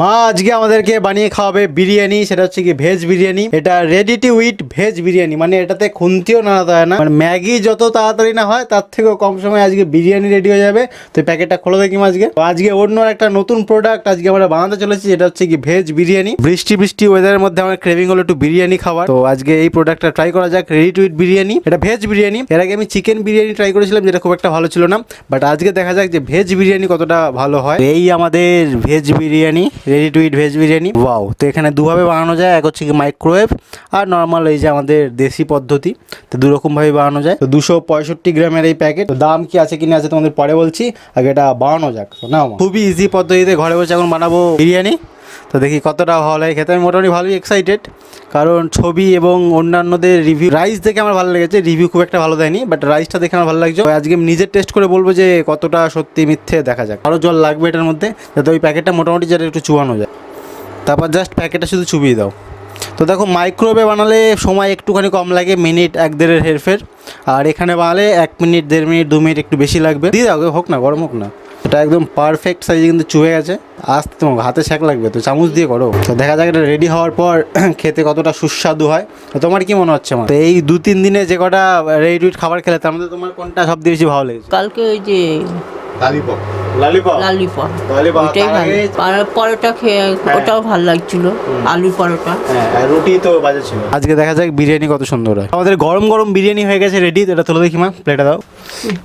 মা আজকে আমাদেরকে বানিয়ে খাওয়াবে বিরিয়ানি, সেটা হচ্ছে কি ভেজ বিরিয়ানি। এটা ready to eat veg biryani মানে এটাতে খুন্তিও নাড়াতে হয় না। মানে ম্যাগি যত তাড়াতাড়ি না হয়, তার থেকেও কম সময় আজকে বিরিয়ানি রেডি হয়ে যাবে। তো প্যাকেটটা খোলা দেখি আজকে। আজকে অন্য একটা নতুন প্রোডাক্ট আজকে আমরা বানাতে চলেছি যেটা হচ্ছে কি ভেজ বিরিয়ানি। বৃষ্টি বৃষ্টি ওয়েদারের মধ্যে আমার ক্রেভিং হলো একটু বিরিয়ানি খাবার তো আজকে এই প্রোডাক্টটা ট্রাই করা যাক রেডি টু ইট বিরিয়ানি। এটা ভেজ বিরিয়ানি। এর আগে আমি চিকেন বিরিয়ানি ট্রাই করেছিলাম, যেটা খুব একটা ভালো ছিল না। বাট আজকে দেখা যাক যে ভেজ বিরিয়ানি কতটা ভালো হয়। এই আমাদের veg biryani. Ready to eat veg biryani wow তো এখানে দুভাবে বানানো যায়, এক হচ্ছে কি মাইক্রোওয়েভ আর নর্মাল এই যে আমাদের দেশি পদ্ধতি, তো দু রকমভাবে বানানো যায়। তো দুশো পঁয়ষট্টি গ্রামের এই প্যাকেট তো দাম কি আছে কি না আছে তোমাদের পরে বলছি, আগে এটা বানানো যাক। না। খুবই ইজি পদ্ধতিতে ঘরে বসে এখন বানাবো বিরিয়ানি। তো দেখি কতটা ভালো লাগে খেতে। আমি মোটামুটি ভালোই এক্সাইটেড কারণ ছবি এবং অন্যান্যদের রিভিউ রাইস দেখে আমার ভালো লেগেছে। রিভিউ খুব একটা ভালো দেয়নি বাট রাইসটা দেখে আমার ভালো লাগছে। আজকে আমি নিজের টেস্ট করে বলব যে কতটা সত্যি মিথ্যে দেখা যাক। আরও জল লাগবে এটার মধ্যে, যাতে ওই প্যাকেটটা মোটামুটি যেটা একটু চুয়ানো যায়। তারপর জাস্ট প্যাকেটটা শুধু চুবিয়ে দাও। তো দেখো মাইক্রোওয়েভে বানালে সময় একটুখানি কম লাগে মিনিট এক দেড়ের হেরফের। আর এখানে বানালে এক মিনিট, দেড় মিনিট, দু মিনিট একটু বেশি লাগবে। দিয়ে দাও, হোক না, গরম হোক না। এটা একদম পারফেক্ট সাইজে কিন্তু চুয়ে গেছে। আসতে তোমার হাতে শেক লাগবে তো চামচ দিয়ে করো। তো দেখা যাক এটা রেডি হওয়ার পর খেতে কতটা সুস্বাদু হয়। তো তোমার কি মনে হচ্ছে আমার? তো এই দু তিন দিনে যে কটা রেডি খাবার খেলে তার মধ্যে তোমার কোনটা সবথেকে বেশি ভালো লেগেছে? কালকে ওই যে লালিপপ লালিপপ? লালিপপ। লালিপপ ওইটাই ভালো। পরোটা খেয়ে ওটাও ভালো লাগছিল আলু পরোটা। হ্যাঁ রুটি তো বাজে ছিল। আজকে দেখা যাক বিরিয়ানি কত সুন্দর হয়। আমাদের গরম গরম বিরিয়ানি হয়ে গেছে রেডি এটা তুলে দেখি মা প্লেটে দাও।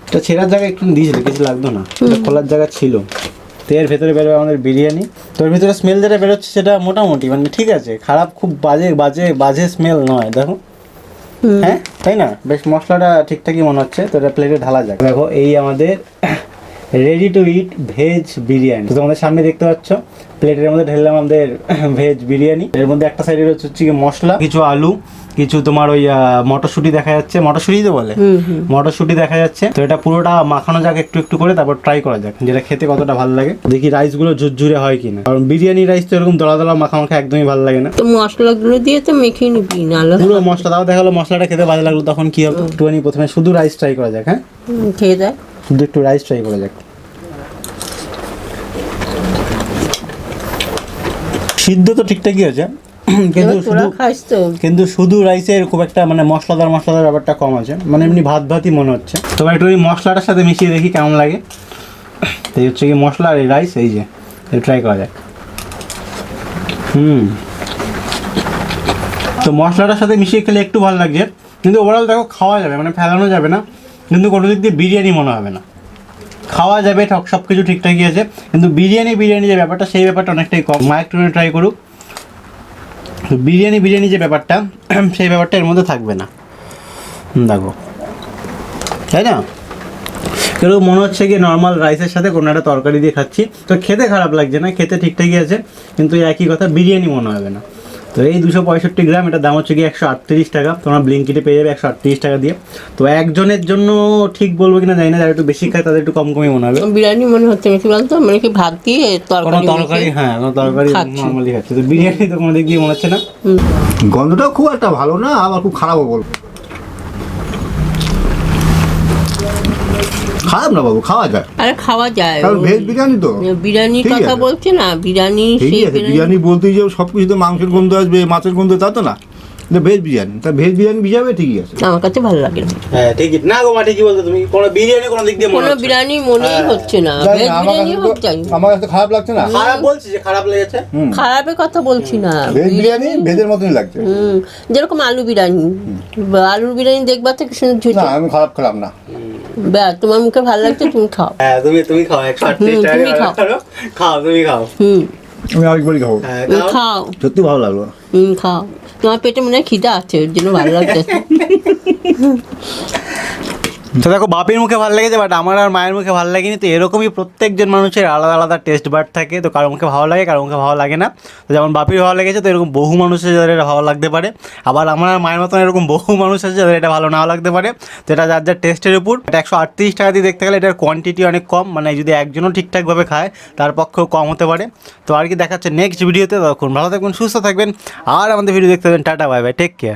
এটা ছেঁড়ার জায়গায় একটু দিয়েছিল কিছু লাগতো না। এটা খোলার জায়গা ছিল। তো এর ভেতরে বেরোবে আমাদের বিরিয়ানি। তো এর ভিতরে স্মেল যেটা বেরোচ্ছে সেটা মোটামুটি মানে ঠিক আছে। খারাপ খুব বাজে বাজে বাজে স্মেল নয় দেখো। হ্যাঁ তাই না? বেশ মশলাটা ঠিকঠাকই মনে হচ্ছে তো এটা প্লেটে ঢালা যাক। দেখো এই আমাদের ready to eat veg biryani তো তোমাদের সামনে দেখতে পাচ্ছ প্লেটের মধ্যে ঢেললাম আমাদের ভেজ বিরিয়ানি এর মধ্যে একটা সাইডে রয়েছে হচ্ছে মশলা কিছু আলু কিছু তোমার ওই মটরশুঁটি দেখা যাচ্ছে। মটরশুঁটি তো বলে? মটরশুঁটি দেখা যাচ্ছে। তো এটা পুরোটা মাখানো যাক একটু একটু করে তারপর ট্রাই করা যাক যেটা খেতে কতটা ভালো লাগে। দেখি রাইস রাইসগুলো ঝুরঝুরে হয় কিনা। কারণ বিরিয়ানি রাইস তো এরকম দলা দলা মাখা মাখা একদমই ভালো লাগে না। তো মশলাগুলো দিয়ে তো মেখে নিবি নাহলে পুরো মশলা দাও দেখাল মশলাটা খেতে ভালো লাগল তখন কি হবে? একটুখানি প্রথমে শুধু রাইস ট্রাই করা যাক হ্যাঁ? খেয়ে দেয় শুধু একটু রাইস ট্রাই করা যাক। সিদ্ধ তো ঠিকঠাকই আছে কিন্তু শুধু তো। কিন্তু শুধু রাইসের খুব একটা মানে মশলাদার মশলাদার ব্যাপারটা কম আছে। মানে এমনি ভাত ভাতই মনে হচ্ছে। তবে একটু ওই মশলাটার সাথে মিশিয়ে দেখি কেমন লাগে। তো এই হচ্ছে কি মশলা আর এই রাইস এই যে ট্রাই করা যাক। হুম। তো মশলাটার সাথে মিশিয়ে খেলে একটু ভালো লাগছে। কিন্তু ওভারঅল দেখো খাওয়া যাবে মানে ফেলানো যাবে না। কিন্তু কোনো দিক দিয়ে বিরিয়ানি মনে হবে না। খাওয়া যাবে, ঠক সব কিছু ঠিকঠাকই আছে, কিন্তু বিরিয়ানি বিরিয়ানি যে ব্যাপারটা, সেই ব্যাপারটা অনেকটাই কম। মা, একটু ট্রাই করুক। বিরিয়ানি বিরিয়ানি যে ব্যাপারটা, সেই ব্যাপারটা এর মধ্যে থাকবে না। দেখো। তাই না? কেউ মনে হচ্ছে কি নর্মাল রাইসের সাথে কোনো একটা তরকারি দিয়ে খাচ্ছি? তো খেতে খারাপ লাগছে না, খেতে ঠিকঠাকই আছে, কিন্তু একই কথা, বিরিয়ানি মনে হবে না। তো এই দুশো পঁয়ষট্টি গ্রাম এটার দাম হচ্ছে কি একশো আটত্রিশ টাকা। তোমরা ব্লিঙ্কিটে পেয়ে যাবে একশো আটত্রিশ টাকা দিয়ে। তো একজনের জন্য ঠিক বলব কিনা জানি না যারা একটু বেশি খায় তাদের একটু কম কমই মনে হবে। বিরিয়ানি মনে হচ্ছে বেশি বলতো মানে কি ভাত দিয়ে কোনো তরকারি তরকারি হ্যাঁ কোনো তরকারি নর্মালি খাচ্ছে। তো বিরিয়ানি তো কোনো দিক দিয়ে মনে হচ্ছে না। গন্ধটাও খুব একটা ভালো না আবার খুব খারাপও বলব। খারাপ না বাবু খাওয়া যায়। আরে খাওয়া যায় কারণ ভেজ বিরিয়ানি তো। বিরিয়ানির কথা। বলছে না বিরিয়ানি আছে বিরিয়ানি বিরিয়ানি বলতেই যে সব কিছুতে মাংসের গন্ধ আসবে মাছের গন্ধ তা তো না। কিন্তু ভেজ বিরিয়ানি তা ভেজ বিরিয়ানি ঠিকই আছে। আমার কাছে ভালো লাগে না। হ্যাঁ ঠিকই। না গো ঠিকই বলতো তুমি। কোনো বিরিয়ানি কোনো দিক দিয়ে মনে কোনো বিরিয়ানি মনেই হ্যাঁ। হচ্ছে না। ভেজ বিরিয়ানি যাই আমার কাছে খারাপ লাগছে না। খারাপ বলছি যে খারাপ লেগেছে? খারাপের কথা বলছি না। ভেজ বিরিয়ানি ভেজের মতনই লাগছে। হুম যেরকম আলু বিরিয়ানি। আলুর বিরিয়ানি দেখবা তো কি সুন্দর না আমি খারাপ খেলাম না। বা তোমার মুখে ভালো লাগছে তুমি খাও। হ্যাঁ তুমি তুমি খাও একশো আটত্রিশ টাকা তুমি খাও। খাও তুমি খাও। হুম। আমি আরেকবারই খাব। হ্যাঁ তুমি খাও। খাও। সত্যি ভালো লাগল। হুম খাও। তোমার পেটে মনে হয় খিদা আছে ওর জন্য ভালো লাগছে। তো দেখো, বাপির মুখে ভালো লেগেছে বাট আমার আর মায়ের মুখে ভালো লাগেনি। তো এরকমই প্রত্যেকজন মানুষের আলাদা আলাদা টেস্ট বার্ড থাকে। তো কারও মুখে ভালো লাগে কারও মুখে ভালো লাগে না। তো যেমন বাপির ভালো লেগেছে, তো এরকম বহু মানুষের যাদের ভালো লাগতে পারে। আবার আমার আর মায়ের মতন এরকম বহু মানুষ আছে যাদের এটা ভালো নাও লাগতে পারে। তো এটা যার যার টেস্টের উপর, এটা একশো আটত্রিশ টাকা দিয়ে দেখতে গেলে এটার কোয়ান্টিটি অনেক কম। মানে যদি একজনও ঠিকঠাকভাবে খায়, তার পক্ষেও কম হতে পারে। তো আর কি দেখাচ্ছে নেক্সট ভিডিওতে তখন ভালো থাকবেন, সুস্থ থাকবেন। আর আমাদের ভিডিও দেখতে পাবেন tata bye bye take care